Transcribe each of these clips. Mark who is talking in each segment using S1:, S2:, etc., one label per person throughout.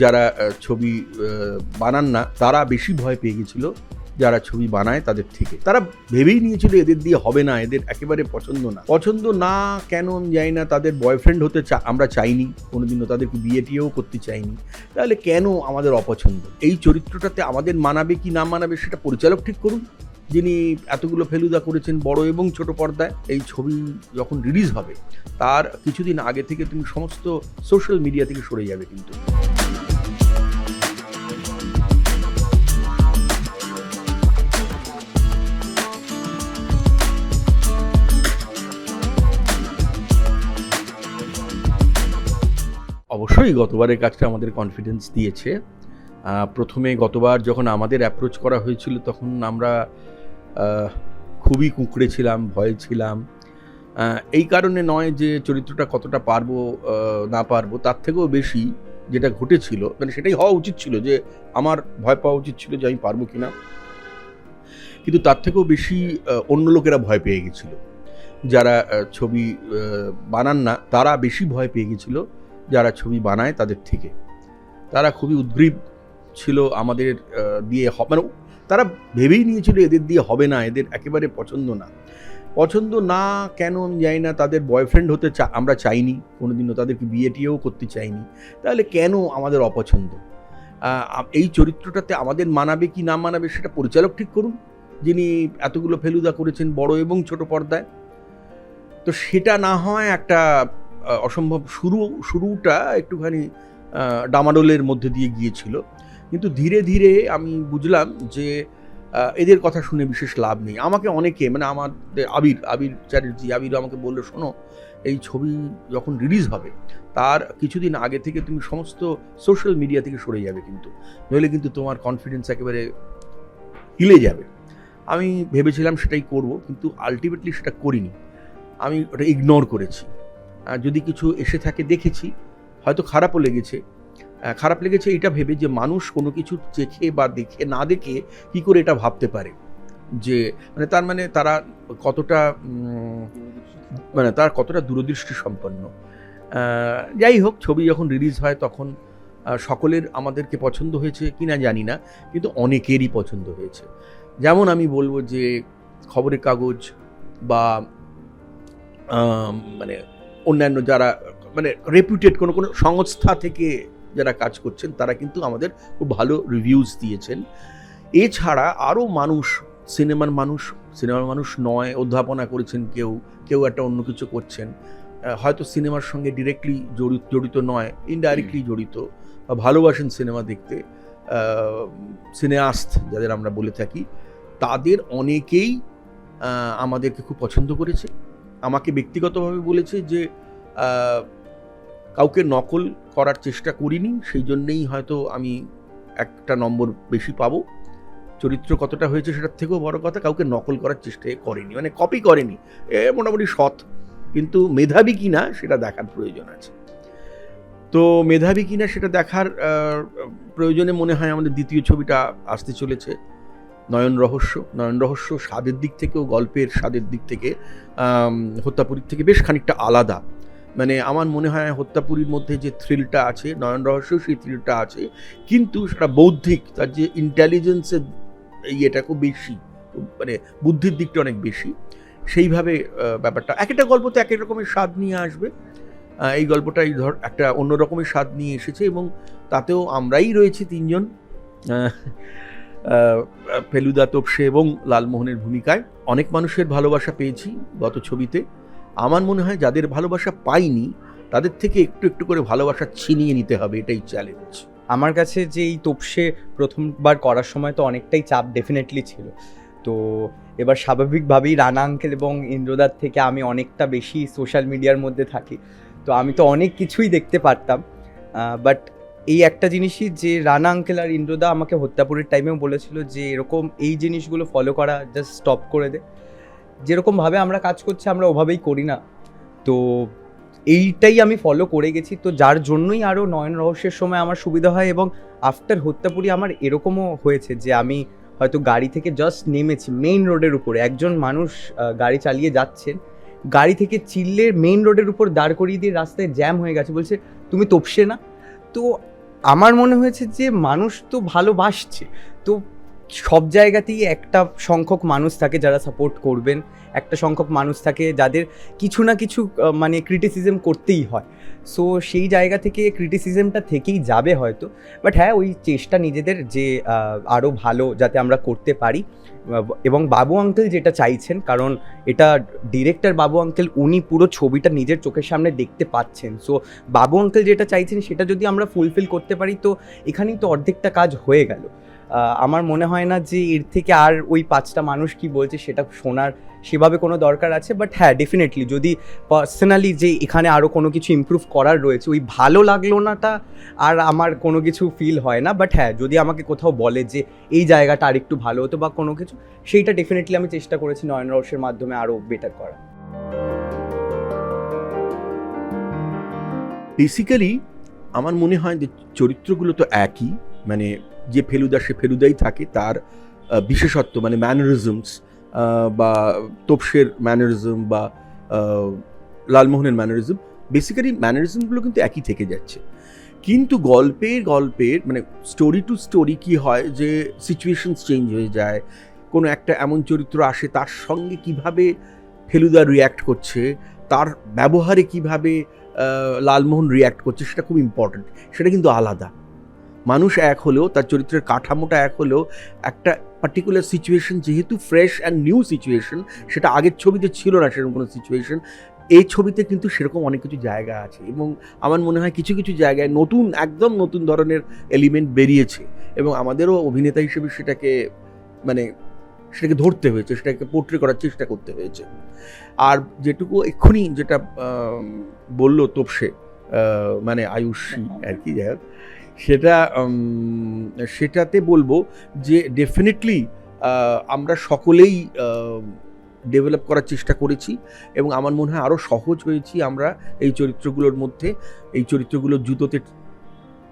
S1: যারা ছবি বানান না, তারা বেশি ভয় পেয়ে গেছিল যারা ছবি বানায় তাদের থেকে। তারা ভেবেই নিয়েছিল এদের দিয়ে হবে না, এদের একেবারে পছন্দ না। পছন্দ না কেন আমি জানি না, তাদের বয়ফ্রেন্ড হতে আমরা চাইনি, কোনোদিনও তাদেরকে বিয়ে টিয়েও করতে চাইনি। তাহলে কেন আমাদের অপছন্দ? এই চরিত্রটাতে আমাদের মানাবে কি না মানাবে সেটা পরিচালক ঠিক করুন। যিনি এতগুলো ফেলুদা করেছেন বড় এবং ছোট পর্দায়, এই ছবি যখন রিলিজ হবে, তার কিছুদিন আগে থেকে তুমি সমস্ত সোশ্যাল মিডিয়া থেকে সরে যাবে কিন্তু। অবশ্যই গতবারের কাজটা আমাদের কনফিডেন্স দিয়েছে। প্রথমে গতবার যখন আমাদের অ্যাপ্রোচ করা হয়েছিল তখন আমরা খুবই কুঁকড়ে ছিলাম, ভয়ে ছিলাম। এই কারণে নয় যে চরিত্রটা কতটা পারব না পারব, তার থেকেও বেশি যেটা ঘটেছিল মানে সেটাই হওয়া উচিত ছিল যে আমার ভয় পাওয়া উচিত ছিল যে আমি পারব কিনা। কিন্তু তার থেকেও বেশি অন্য লোকেরা ভয় পেয়ে গেছিল। যারা ছবি বানান না, তারা বেশি ভয় পেয়ে গেছিল। যারা ছবি বানায় তাদের থেকে। তারা খুবই উদ্গ্রীব ছিল আমাদের দিয়ে মানে তারা ভেবেই নিয়েছিল এদের দিয়ে হবে না, এদের একেবারে পছন্দ না। পছন্দ না কেন আমি জানি না, তাদের বয়ফ্রেন্ড হতে চা আমরা চাইনি, কোনোদিনও তাদেরকে বিয়ে টিয়েও করতে চাইনি। তাহলে কেন আমাদের অপছন্দ? এই চরিত্রটাতে আমাদের মানাবে কি না মানাবে সেটা পরিচালক ঠিক করুন, যিনি এতগুলো ফেলুদা করেছেন বড় এবং ছোট পর্দায়। তো সেটা না হয় একটা অসম্ভব শুরু, শুরুটা একটুখানি ডামাডোলের মধ্যে দিয়ে গিয়েছিল। কিন্তু ধীরে ধীরে আমি বুঝলাম যে এদের কথা শুনে বিশেষ লাভ নেই। আমাকে অনেকে মানে আমাদের আবির আবির চ্যাটার্জি আবির আমাকে বলল, শোনো, এই ছবি যখন রিলিজ হবে, তার কিছুদিন আগে থেকে তুমি সমস্ত সোশ্যাল মিডিয়া থেকে সরে যাবে কিন্তু। নইলে কিন্তু তোমার কনফিডেন্স একেবারে হিলে যাবে। আমি ভেবেছিলাম সেটাই করব, কিন্তু আলটিমেটলি সেটা করিনি। আমি ওটা ইগনোর করেছি। যদি কিছু এসে থাকে দেখেছি, হয়তো খারাপও লেগেছে। খারাপ লেগেছে এটা ভেবে যে মানুষ কোনো কিছু চেখে বা দেখে না দেখে কি করে এটা ভাবতে পারে? যে মানে তার মানে তারা কতটা মানে তার কতটা দূরদৃষ্টি সম্পন্ন। যাই হোক, ছবি যখন রিলিজ হয় তখন সকলের আমাদেরকে পছন্দ হয়েছে কিনা জানি না, কিন্তু অনেকেরই পছন্দ হয়েছে। যেমন আমি বলব যে খবরের কাগজ বা মানে অন্যান্য যারা মানে রেপুটেড কোনো কোনো সংস্থা থেকে যারা কাজ করছেন তারা কিন্তু আমাদের খুব ভালো রিভিউজ দিয়েছেন। এছাড়া আরও মানুষ সিনেমার মানুষ সিনেমার মানুষ নয় অধ্যাপনা করেছেন কেউ কেউ একটা অন্য কিছু করছেন। হয়তো সিনেমার সঙ্গে ডিরেক্টলি জড়িত জড়িত নয় ইনডাইরেক্টলি জড়িত বা ভালোবাসেন সিনেমা দেখতে। সিনেআস্ত যাদের আমরা বলে থাকি তাদের অনেকেই আমাদেরকে খুব পছন্দ করেছে। আমাকে ব্যক্তিগতভাবে বলেছে যে কাউকে নকল করার চেষ্টা করিনি, সেই জন্যেই হয়তো আমি একটা নম্বর বেশি পাবো। চরিত্র কতটা হয়েছে সেটার থেকেও বড় কথা, কাউকে নকল করার চেষ্টা করেনি মানে কপি করেনি। এ মোটামুটি সৎ, কিন্তু মেধাবী কিনা সেটা দেখার প্রয়োজন আছে। তো মেধাবী কিনা সেটা দেখার প্রয়োজনে মনে হয় আমাদের দ্বিতীয় ছবিটা আসতে চলেছে। নয়ন রহস্য। নয়ন রহস্য স্বাদের দিক থেকেও, গল্পের স্বাদের দিক থেকে হত্যাপুরীর থেকে বেশ খানিকটা আলাদা। মানে আমার মনে হয় হত্যাপুরীর মধ্যে যে থ্রিলটা আছে, নয়ন রহস্য সেই থ্রিলটা আছে, কিন্তু সেটা বৌদ্ধিক, তার যে ইন্টেলিজেন্সের ইয়েটা খুব বেশি মানে বুদ্ধির দিকটা অনেক বেশি। সেইভাবে ব্যাপারটা। এক একটা গল্প তো এক এক রকমের স্বাদ নিয়ে আসবে। এই গল্পটা এই ধর একটা অন্য রকমের স্বাদ নিয়ে এসেছে এবং তাতেও আমরাই রয়েছি তিনজন। ফেলুদা তোপসে এবং লালমোহনের ভূমিকায় অনেক মানুষের ভালোবাসা পেয়েছি গত ছবিতে। আমার মনে হয় যাদের ভালোবাসা পাইনি, তাদের থেকে একটু একটু করে ভালোবাসা ছিনিয়ে নিতে হবে, এটাই চ্যালেঞ্জ
S2: আমার কাছে যে এই তোপসে প্রথমবার করার সময় তো অনেকটাই চাপ ডেফিনেটলি ছিল। তো এবার স্বাভাবিকভাবেই রানা আঙ্কেল এবং ইন্দ্রদার থেকে আমি অনেকটা বেশি সোশ্যাল মিডিয়ার মধ্যে থাকি। তো আমি তো অনেক কিছুই দেখতে পারতাম বাট এই একটা জিনিসই যে রানা আঙ্কেল আর ইন্দ্রদা আমাকে হত্যাপুরের টাইমেও বলেছিল যে এরকম এই জিনিসগুলো ফলো করা জাস্ট স্টপ করে দে। যেরকমভাবে আমরা কাজ করছি, আমরা ওভাবেই করি না। তো এইটাই আমি ফলো করে গেছি। তো যার জন্যই আরও নয়ন রহস্যের সময় আমার সুবিধা হয় এবং আফটার হত্যাপুরি আমার এরকমও হয়েছে যে আমি হয়তো গাড়ি থেকে জাস্ট নেমেছি মেইন রোডের উপরে। একজন মানুষ গাড়ি চালিয়ে যাচ্ছেন। গাড়ি থেকে চিল্লের মেইন রোডের উপর দাঁড় করিয়ে দিয়ে রাস্তায় জ্যাম হয়ে গেছে। বলছে, তুমি তপসে না? তো আমার মনে হয়েছে যে মানুষ তো ভালোবাসছে। তো সব জায়গাতেই একটা সংখ্যক মানুষ থাকে যারা সাপোর্ট করবেন, একটা সংখ্যক মানুষ থাকে যাদের কিছু না কিছু মানে ক্রিটিসিজম করতেই হয়। সো সেই জায়গা থেকে ক্রিটিসিজমটা থেকেই যাবে হয়তো। বাট হ্যাঁ ওই চেষ্টা নিজেদের যে আরও ভালো যাতে আমরা করতে পারি। এবং বাবু আঙ্কেল যেটা চাইছেন, কারণ এটা ডিরেক্টর বাবু আঙ্কেল উনি পুরো ছবিটা নিজের চোখের সামনে দেখতে পাচ্ছেন। সো বাবু আঙ্কেল যেটা চাইছেন, সেটা যদি আমরা ফুলফিল করতে পারি, তো এখানেই তো অর্ধেকটা কাজ হয়ে গেল। আমার মনে হয় না যে এর থেকে আর ওই পাঁচটা মানুষ কি বলছে, সেটা শোনার সেভাবে কোনো দরকার আছে? বাট হ্যাঁ ডেফিনেটলি যদি পার্সোনালি যে এখানে আরও কোনো কিছু ইমপ্রুভ করার রয়েছে, ওই ভালো লাগল নাটা আর আমার কোনো কিছু ফিল হয় না। বাট হ্যাঁ যদি আমাকে কোথাও বলে যে এই জায়গাটা আর একটু ভালো হতো বা কোনো কিছু, সেইটা ডেফিনেটলি আমি চেষ্টা করেছি নয়ন রসের মাধ্যমে আরও বেটার করা
S1: বেসিক্যালি আমার মনে হয় যে চরিত্রগুলো তো একই মানে যে ফেলুদা সে ফেলুদাই থাকে, তার বিশেষত্ব মানে ম্যানারিজমস বা তোপসের ম্যানারিজম বা লালমোহনের ম্যানারিজম বেসিক্যালি ম্যানারিজমগুলো কিন্তু একই থেকে যাচ্ছে। কিন্তু গল্পের গল্পের মানে স্টোরি টু স্টোরি কি হয় যে সিচুয়েশনস চেঞ্জ হয়ে যায়, কোনো একটা এমন চরিত্র আসে, তার সঙ্গে কীভাবে ফেলুদা রিয়্যাক্ট করছে, তার ব্যবহারে কীভাবে লালমোহন রিয়্যাক্ট করছে, সেটা খুব ইম্পর্ট্যান্ট সেটা কিন্তু আলাদা। মানুষ এক হলেও, তার চরিত্রের কাঠামোটা এক হলেও, একটা পার্টিকুলার সিচুয়েশন যেহেতু ফ্রেশ অ্যান্ড নিউ সিচুয়েশন সেটা আগের ছবিতে ছিল না সেরকম কোনো সিচুয়েশন এই ছবিতে কিন্তু সেরকম অনেক কিছু জায়গা আছে এবং আমার মনে হয় কিছু কিছু জায়গায় নতুন, একদম নতুন ধরনের এলিমেন্ট বেরিয়েছে এবং আমাদেরও অভিনেতা হিসেবে সেটাকে মানে সেটাকে ধরতে হয়েছে, সেটাকে পোর্ট্রে করার চেষ্টা করতে হয়েছে। আর যেটুকু এক্ষুনি যেটা বলল তোপসে মানে আয়ুষী আর কি, যাই হোক। সেটা সেটাতে বলব যে ডেফিনেটলি আমরা সকলেই ডেভেলপ করার চেষ্টা করেছি এবং আমার মনে হয় আরও সহজ হয়েছি আমরা এই চরিত্রগুলোর মধ্যে। এই চরিত্রগুলোর জুতোতে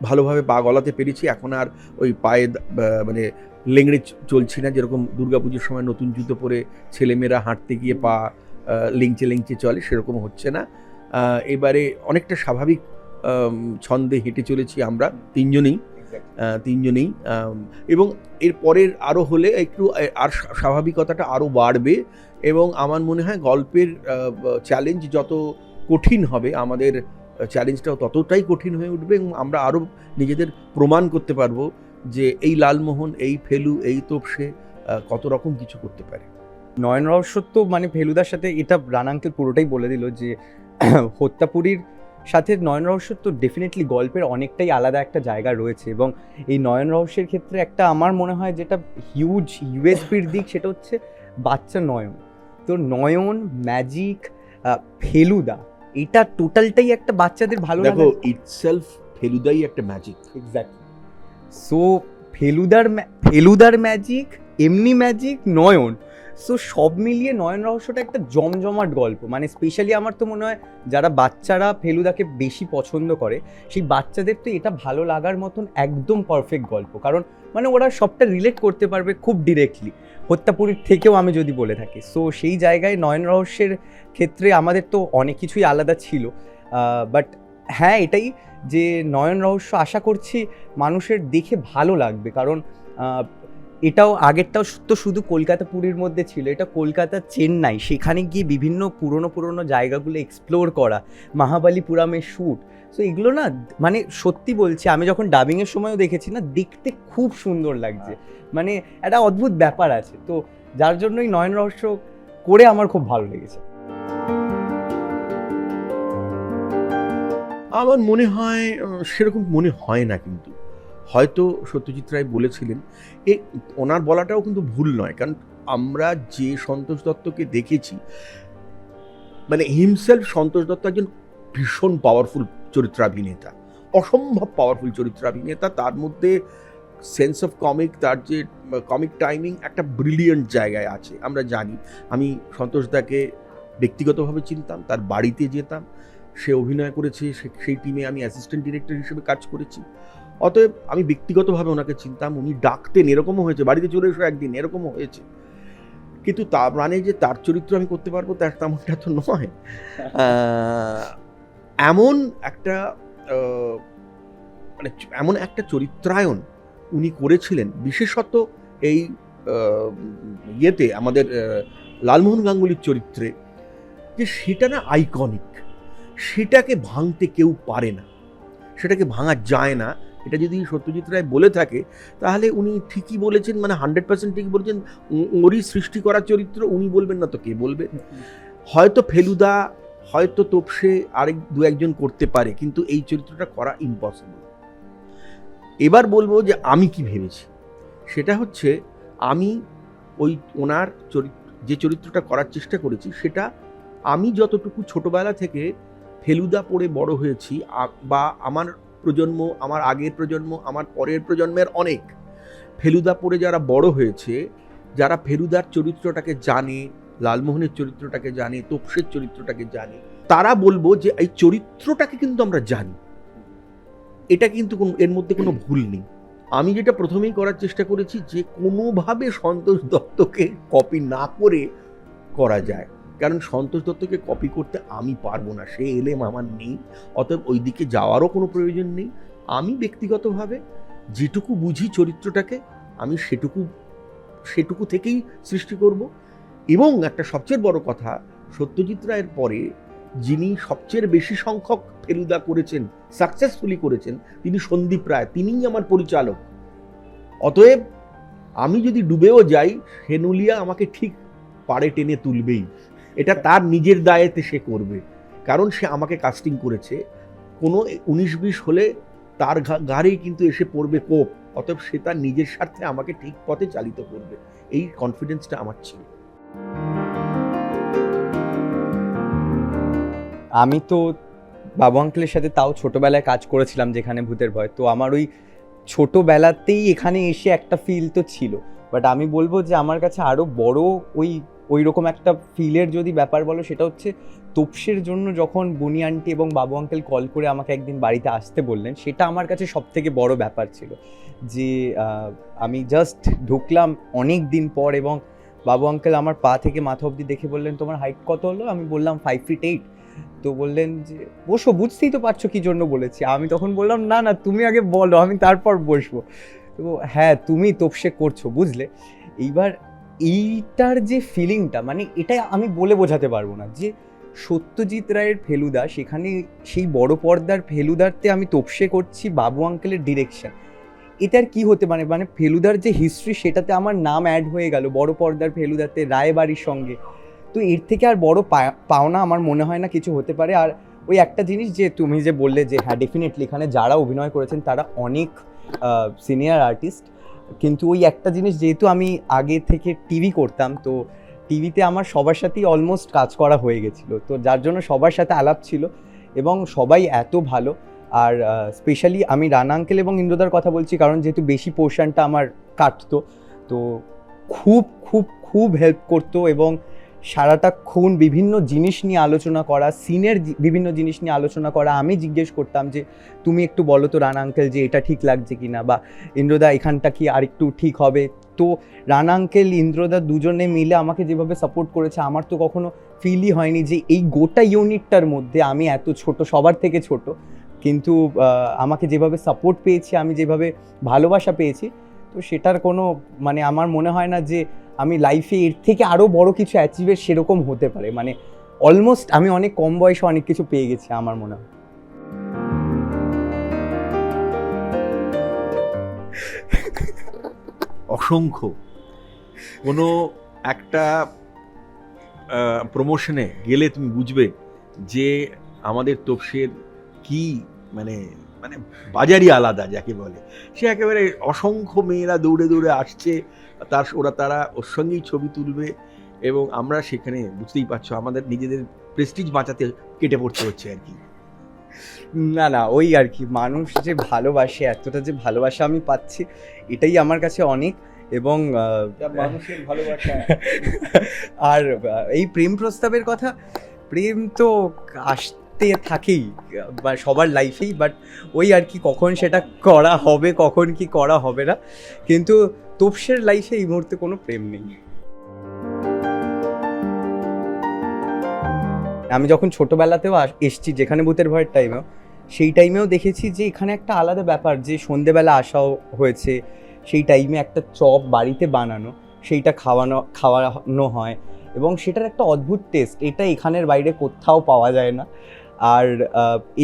S1: ভালোভাবে পা গলাতে পেরেছি। এখন আর ওই পায়ে মানে লেংড়ে চলছি না। যেরকম দুর্গাপুজোর সময় নতুন জুতো পরে ছেলেমেয়েরা হাঁটতে গিয়ে পা লেংচে লেংচে চলে, সেরকম হচ্ছে না। এবারে অনেকটা স্বাভাবিক ছন্দে হেঁটে চলেছি আমরা তিনজনেই তিনজনেই এবং এর পরের আরও হলে একটু আর স্বাভাবিকতাটা আরও বাড়বে এবং আমার মনে হয় গল্পের চ্যালেঞ্জ যত কঠিন হবে আমাদের চ্যালেঞ্জটাও ততটাই কঠিন হয়ে উঠবে এবং আমরা আরও নিজেদের প্রমাণ করতে পারব যে এই লালমোহন এই ফেলু এই তোপসে কত রকম কিছু করতে পারে।
S2: নয়ন রহস্য তো মানে ফেলুদার সাথে এটা রানাঙ্কেল পুরোটাই বলে দিল যে হত্যাপুরীর সাথে নয়ন রহস্য তো ডেফিনেটলি গল্পের অনেকটাই আলাদা একটা জায়গা রয়েছে এবং এই নয়ন রহস্যের ক্ষেত্রে একটা আমার মনে হয় যেটা হিউজ ইউএসপির দিক সেটা হচ্ছে বাচ্চা নয়ন। তো নয়ন ম্যাজিক ফেলুদা এটা টোটালটাই একটা বাচ্চাদের ভালো
S1: দেখো ইটসেলফ ফেলুদাই একটা ম্যাজিক
S2: এক্স্যাক্টলি সো ফেলুদার ফেলুদার ম্যাজিক এমনি ম্যাজিক নয়ন। সো সব মিলিয়ে নয়ন রহস্যটা একটা জমজমাট গল্প। মানে স্পেশালি আমার তো মনে হয় যারা বাচ্চারা ফেলুদাকে বেশি পছন্দ করে, সেই বাচ্চাদের তো এটা ভালো লাগার মতন একদম পারফেক্ট গল্প। কারণ মানে ওরা সবটা রিলেট করতে পারবে খুব ডিরেক্টলি হত্যাপুরীর থেকেও আমি যদি বলে থাকি। সো সেই জায়গায় নয়ন রহস্যের ক্ষেত্রে আমাদের তো অনেক কিছুই আলাদা ছিল। বাট হ্যাঁ এটাই যে নয়ন রহস্য আশা করছি মানুষের দেখে ভালো লাগবে। কারণ এটাও আগেরটাও তো শুধু কলকাতা পুরীর মধ্যে ছিল এটা কলকাতা চেন্নাই। সেখানে গিয়ে বিভিন্ন পুরনো পুরনো জায়গাগুলো এক্সপ্লোর করা মহাবালিপুরামের শ্যুট সো এগুলো না মানে সত্যি বলছি আমি যখন ডাবিংয়ের সময়ও দেখেছি না দেখতে খুব সুন্দর লাগছে। মানে একটা অদ্ভুত ব্যাপার আছে। তো যার জন্যই নয়ন রহস্য করে আমার খুব ভালো লেগেছে।
S1: আমার মনে হয় সেরকম মনে হয় না কিন্তু। হয়তো সত্যজিৎ রায় বলেছিলেন, এ ওনার বলাটাও কিন্তু ভুল নয়। কারণ আমরা যে সন্তোষ দত্তকে দেখেছি মানে হিমসেলফ সন্তোষ দত্ত একজন ভীষণ পাওয়ারফুল চরিত্রাভিনেতা, অসম্ভব পাওয়ারফুল চরিত্রাভিনেতা, তার মধ্যে সেন্স অফ কমিক তার যে কমিক টাইমিং একটা ব্রিলিয়েন্ট জায়গায় আছে, আমরা জানি। আমি সন্তোষ দাকে ব্যক্তিগতভাবে চিনতাম, তার বাড়িতে যেতাম, সে অভিনয় করেছে সেই টিমে আমি অ্যাসিস্ট্যান্ট ডিরেক্টর হিসেবে কাজ করেছি। অতএব আমি ব্যক্তিগতভাবে ওনাকে চিনতাম, উনি ডাকতেন, এরকমও হয়েছে, বাড়িতে চলে এসো একদিন, এরকমও হয়েছে। কিন্তু তার মানে যে তার চরিত্র আমি করতে পারব, তার তেমনটা তো নয়। এমন একটা মানে এমন একটা চরিত্রায়ন উনি করেছিলেন, বিশেষত এই ইয়েতে, আমাদের লালমোহন গাঙ্গুলির চরিত্রে, যে সেটা না আইকনিক সেটাকে ভাঙতে কেউ পারে না, সেটাকে ভাঙা যায় না এটা যদি সত্যজিৎ রায় বলে থাকে, তাহলে উনি ঠিকই বলেছেন মানে হান্ড্রেড পার্সেন্ট ঠিকই বলেছেন ওরই সৃষ্টি করা চরিত্র উনি বলবেন না তো কে বলবে? হয়তো ফেলুদা, হয়তো তোপসে আরেক দু একজন করতে পারে, কিন্তু এই চরিত্রটা করা ইম্পসিবল এবার বলব যে আমি কি ভেবেছি? সেটা হচ্ছে আমি ওই ওনার চরিত্র যে চরিত্রটা করার চেষ্টা করেছি, সেটা আমি যতটুকু ছোটবেলা থেকে ফেলুদা পড়ে বড় হয়েছি বা আমার প্রজন্ম, আমার আগের প্রজন্ম, আমার পরের প্রজন্মের অনেক। ফেলুদা পড়ে যারা বড় হয়েছে, যারা ফেলুদার চরিত্রটাকে জানে, লালমোহনের চরিত্রটাকে জানে, তোপসের চরিত্রটাকে জানে, তারা বলব যে এই চরিত্রটাকে কিন্তু আমরা জানি। এটা কিন্তু কোনো, এর মধ্যে কোনো ভুল নেই। আমি যেটা প্রথমেই করার চেষ্টা করেছি যে কোনোভাবে সন্তোষ দত্তকে কপি না করে করা যায়। কারণ সন্তোষ দত্তকে কপি করতে আমি পারব না, সে এলেম আমার নেই, অতএব ওই দিকে যাওয়ারও কোনো প্রয়োজন নেই। আমি ব্যক্তিগতভাবে যেটুকু বুঝি চরিত্রটাকে, আমি সেটুকু সেটুকু থেকেই সৃষ্টি করব। এবং একটা সবচেয়ে বড় কথা, সত্যজিৎ রায়ের পরে যিনি সবচেয়ে বেশি সংখ্যক ফেলুদা করেছেন সাকসেসফুলি করেছেন, তিনি সন্দীপ রায়, তিনিই আমার পরিচালক। অতএব আমি যদি ডুবেও যাই, হেনুলিয়া আমাকে ঠিক পাড়ে টেনে তুলবেই। এটা তার নিজের দায়েতে সে করবে। কারণ সে আমাকে কাস্টিং করেছে। কোনো উনিশ বিশ হলে তার ঘাড়েই কিন্তু এসে পড়বে কোপ। অতএব সে তার নিজের স্বার্থে আমাকে ঠিক পথে চালিত করবে। এই কনফিডেন্সটা আমার ছিল।
S2: আমি তো বাবু আঙ্কেলের সাথে তাও ছোটবেলায় কাজ করেছিলাম যেখানে ভূতের ভয়। তো আমার ওই ছোটবেলাতেই এখানে এসে একটা ফিল তো ছিল। বাট আমি বলব যে আমার কাছে আরও বড় ওই ওই রকম একটা ফিলের যদি ব্যাপার বলো, সেটা হচ্ছে তোপসের জন্য যখন বুনি আন্টি এবং বাবু আঙ্কেল কল করে আমাকে একদিন বাড়িতে আসতে বললেন, সেটা আমার কাছে সব থেকে বড় ব্যাপার ছিল। যে আমি জাস্ট ঢুকলাম অনেক দিন পর এবং বাবু আঙ্কেল আমার পা থেকে মাথা অবধি দেখে বললেন, তোমার হাইট কত হলো? আমি বললাম ফাইভ ফিট এইট তো বললেন যে, বসো, বুঝতেই তো পারছ কি জন্য বলেছি। আমি তখন বললাম, না না, তুমি আগে বলো, আমি তারপর বসবো। তো হ্যাঁ তুমি তোপসে করছ, বুঝলে? এইবার এইটার যে ফিলিংটা মানে এটা আমি বলে বোঝাতে পারব না যে সত্যজিৎ রায়ের ফেলুদা, সেখানে সেই বড় পর্দার ফেলুদারতে আমি তোপসে করছি বাবু আঙ্কেলের ডিরেকশন এটার কি হতে পারে? মানে ফেলুদার যে হিস্ট্রি সেটাতে আমার নাম অ্যাড হয়ে গেল বড় পর্দার ফেলুদাতে, রায়বাড়ির সঙ্গে। তো এর থেকে আর বড় পাওনা আমার মনে হয় না কিছু হতে পারে। আর ওই একটা জিনিস যে তুমি যে বললে যে হ্যাঁ ডেফিনেটলি এখানে যারা অভিনয় করেছেন, তারা অনেক সিনিয়র আর্টিস্ট কিন্তু ওই একটা জিনিস যেহেতু আমি আগে থেকে টিভি করতাম, তো টিভিতে আমার সবার সাথেই অলমোস্ট কাজ করা হয়ে গেছিল। তো যার জন্য সবার সাথে আলাপ ছিল এবং সবাই এত ভালো। আর স্পেশালি আমি রানা আঙ্কেল এবং ইন্দ্রদার কথা বলছি, কারণ যেহেতু বেশি পোর্শনটা আমার কাটতো, তো খুব খুব খুব হেল্প করতো এবং সারাটা খুন, বিভিন্ন জিনিস নিয়ে আলোচনা করা, সিনের বিভিন্ন জিনিস নিয়ে আলোচনা করা। আমি জিজ্ঞেস করতাম যে, তুমি একটু বলো তো রানা আঙ্কেল, যে এটা ঠিক লাগছে কি না বা ইন্দ্রদা, এখানটা কি আর একটু ঠিক হবে? তো রানা আঙ্কেল, ইন্দ্রদা দুজনে মিলে আমাকে যেভাবে সাপোর্ট করেছে, আমার তো কখনো ফিলই হয়নি যে এই গোটা ইউনিটটার মধ্যে আমি এত ছোট, সবার থেকে ছোট। কিন্তু আমাকে যেভাবে সাপোর্ট পেয়েছি, আমি যেভাবে ভালোবাসা পেয়েছি, তো সেটার কোনো মানে আমার মনে হয় না যে আমি লাইফে এর থেকে আরও বড় কিছু অ্যাচিভের সেরকম হতে পারে। মানে অলমোস্ট আমি অনেক কম বয়সে অনেক কিছু পেয়ে গেছি আমার মনে হয়।
S1: অসংখ্য। কোনো একটা প্রমোশনে গেলে তুমি বুঝবে যে আমাদের তোপসের কি মানে মানে বাজারই আলাদা যাকে বলে। সে একেবারে অসংখ্য মেয়েরা দৌড়ে দৌড়ে আসছে তার ওরা তারা ওর সঙ্গেই ছবি তুলবে এবং আমরা সেখানে বুঝতেই পারছ আমাদের নিজেদের প্রেস্টিজ বাঁচাতে কেটে পড়তে হচ্ছে আর কি।
S2: না না ওই আর কি মানুষ যে ভালোবাসে এতটা যে ভালোবাসা আমি পাচ্ছি এটাই আমার কাছে অনেক এবং
S1: মানুষের ভালোবাসা।
S2: আর এই প্রেম প্রস্তাবের কথা প্রেম তো আসতে থাকেই বা সবার লাইফেই বাট ওই আর কি কখন সেটা করা হবে, কখন কি করা হবে না, কিন্তু তোপসের লাইফে এই মুহূর্তে কোনো প্রেম নেই। আমি যখন ছোটোবেলাতেও এসছি, যেখানে ভূতের ভয়ের টাইমেও সেই টাইমেও দেখেছি যে এখানে একটা আলাদা ব্যাপার, যে সন্ধেবেলা আসাও হয়েছে, সেই টাইমে একটা চপ বাড়িতে বানানো, সেইটা খাওয়ানো খাওয়ানো হয়, এবং সেটার একটা অদ্ভুত টেস্ট এটা এখানের বাইরে কোথাও পাওয়া যায় না। আর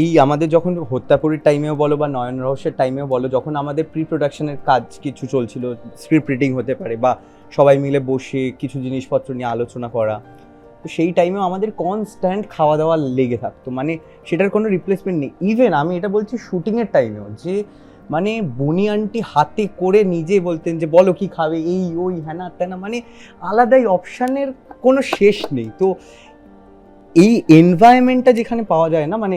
S2: এই আমাদের যখন হত্যাপুরীর টাইমেও বলো বা নয়ন রহস্যের টাইমেও বলো, যখন আমাদের প্রি প্রোডাকশনের কাজ কিছু চলছিল স্ক্রিপ্ট রিডিং হতে পারে বা সবাই মিলে বসে কিছু জিনিসপত্র নিয়ে আলোচনা করা, তো সেই টাইমেও আমাদের কনস্ট্যান্ট খাওয়া দাওয়া লেগে থাকতো। মানে সেটার কোনো রিপ্লেসমেন্ট নেই। ইভেন আমি এটা বলছি শুটিংয়ের টাইমেও যে মানে বনি হাতে করে নিজে বলতেন যে, বলো কি খাবে? এই, ওই, হ্যানা, ত্যানা। মানে আলাদাই অপশানের কোনো শেষ নেই। তো এই এনভায়রনমেন্টটা যেখানে পাওয়া যায় না মানে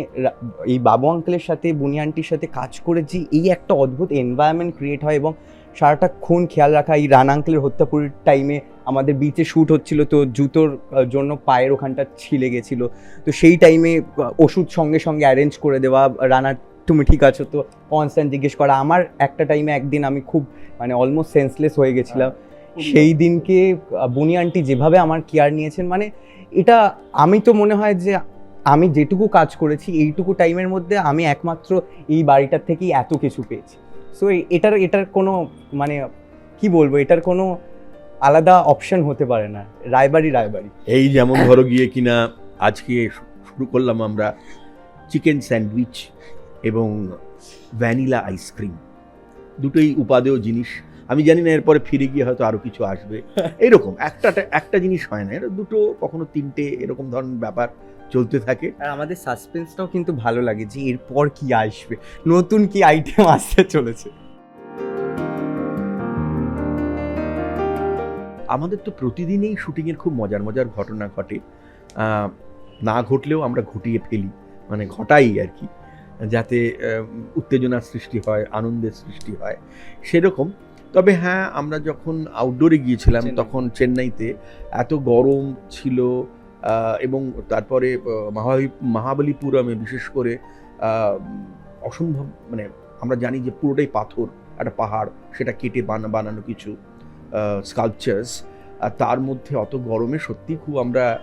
S2: এই বাবু আঙ্কেলের সাথে বুনি আন্টির সাথে কাজ করে যে এই একটা অদ্ভুত এনভায়রনমেন্ট ক্রিয়েট হয় এবং সারাটা খুন খেয়াল রাখা এই রান আঙ্কেলের হত্যাপুরীর টাইমে আমাদের বিচে শ্যুট হচ্ছিল তো জুতোর জন্য পায়ের ওখানটা ছিলে গেছিল। তো সেই টাইমে ওষুধ সঙ্গে সঙ্গে অ্যারেঞ্জ করে দেওয়া রানার তুমি ঠিক আছো? তো কনস্ট্যান্ট জিজ্ঞেস করা। আমার একটা টাইমে একদিন আমি খুব মানে অলমোস্ট সেন্সলেস হয়ে গেছিলাম। সেই দিনকে বুনি আন্টি যেভাবে আমার কেয়ার নিয়েছেন মানে এটা আমি তো মনে হয় যে আমি যেটুকু কাজ করেছি, এইটুকু টাইমের মধ্যে আমি একমাত্র এই বাড়িটার থেকেই এত কিছু পেয়েছি। সো এটার এটার কোনো মানে কি বলব, এটার কোনো আলাদা অপশন হতে পারে না। রায়বাড়ি রায়বাড়ি।
S1: এই যেমন ধরো গিয়ে কিনা আজকে শুরু করলাম আমরা চিকেন স্যান্ডউইচ এবং ভ্যানিলা আইসক্রিম দুটোই উপাদেয় জিনিস। আমি জানি না এরপরে ফিরে গিয়ে হয়তো আরও কিছু আসবে। এরকম একটা একটা জিনিস হয় না। এটা দুটো কখনো তিনটে এরকম ধরনের ব্যাপার চলতে থাকে।
S2: আর আমাদের সাসপেন্সটাও কিন্তু ভালো লাগে যে এরপর কি আসবে নতুন কি আইটেম আসতে চলেছে।
S1: আমাদের তো প্রতিদিনই শুটিংয়ের খুব মজার মজার ঘটনা ঘটে। না ঘটলেও আমরা ঘটিয়ে ফেলি মানে ঘটাই আর কি। যাতে উত্তেজনার সৃষ্টি হয় আনন্দের সৃষ্টি হয়। সেরকম তবে হ্যাঁ আমরা যখন আউটডোরে গিয়েছিলাম তখন চেন্নাইতে এত গরম ছিল এবং তারপরে মহাবলীপুরমে বিশেষ করে অসম্ভব মানে আমরা জানি যে পুরোটাই পাথর একটা পাহাড় সেটা কেটে বানা বানানো কিছু স্কাল্পচার্স আর তার মধ্যে অত গরমে সত্যি খুব আমরা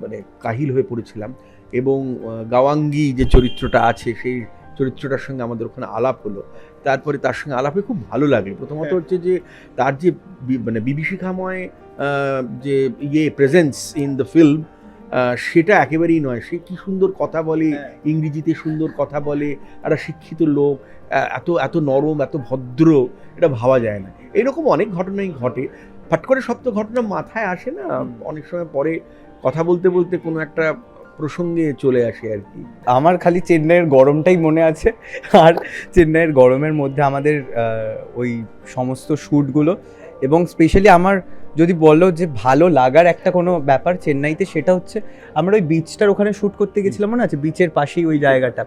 S1: মানে কাহিল হয়ে পড়েছিলাম। এবং গাওয়াঙ্গি যে চরিত্রটা আছে সেই চরিত্রটার সঙ্গে আমাদের ওখানে আলাপ হলো। তারপরে তার সঙ্গে আলাপে খুব ভালো লাগল প্রথমত
S2: হ্যাঁ।
S1: হচ্ছে যে তার যে বি- মানে বিভীষিকাময় যে ইয়ে প্রেজেন্স ইন দ্য ফিল্ম সেটা একেবারেই নয়। সে কি সুন্দর কথা বলে
S2: হ্যাঁ।
S1: ইংরেজিতে সুন্দর কথা বলে একটা শিক্ষিত লোক এত এত নরম এত ভদ্র এটা ভাবা যায় না। এরকম অনেক ঘটনাই ঘটে। ফাট করে সব তো ঘটনা মাথায় আসে না। অনেক সময় পরে কথা বলতে বলতে কোনো একটা প্রসঙ্গে চলে আসে আর কি।
S2: আমার খালি চেন্নাইয়ের গরমটাই মনে আছে, আর চেন্নাইয়ের গরমের মধ্যে আমাদের ওই সমস্ত শ্যুটগুলো এবং স্পেশালি আমার যদি বলো যে ভালো লাগার একটা কোনো ব্যাপার চেন্নাইতে, সেটা হচ্ছে আমরা ওই বিচটার ওখানে শ্যুট করতে গেছিলাম, মনে আছে? বিচের পাশেই ওই জায়গাটা।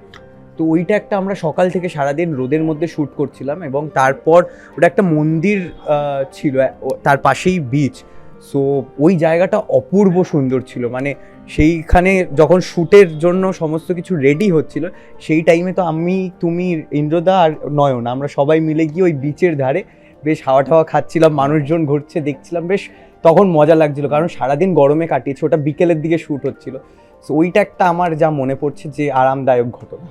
S2: তো ওইটা একটা আমরা সকাল থেকে সারাদিন রোদের মধ্যে শ্যুট করছিলাম এবং তারপর ওটা একটা মন্দির ছিল তার পাশেই বিচ সো ওই জায়গাটা অপূর্ব সুন্দর ছিল। মানে সেইখানে যখন শ্যুটের জন্য সমস্ত কিছু রেডি হচ্ছিল, সেই টাইমে তো আমি, তুমি, ইন্দ্রদা আর নয়ন, আমরা সবাই মিলে গিয়ে ওই বিচের ধারে বেশ হাওয়া টাওয়া খাচ্ছিলাম, মানুষজন ঘুরছে, দেখছিলাম, বেশ তখন মজা লাগছিল, কারণ সারাদিন গরমে কাটিয়েছে, ওটা বিকেলের দিকে শ্যুট হচ্ছিল। সো ওইটা একটা আমার যা মনে পড়ছে যে আরামদায়ক ঘটনা।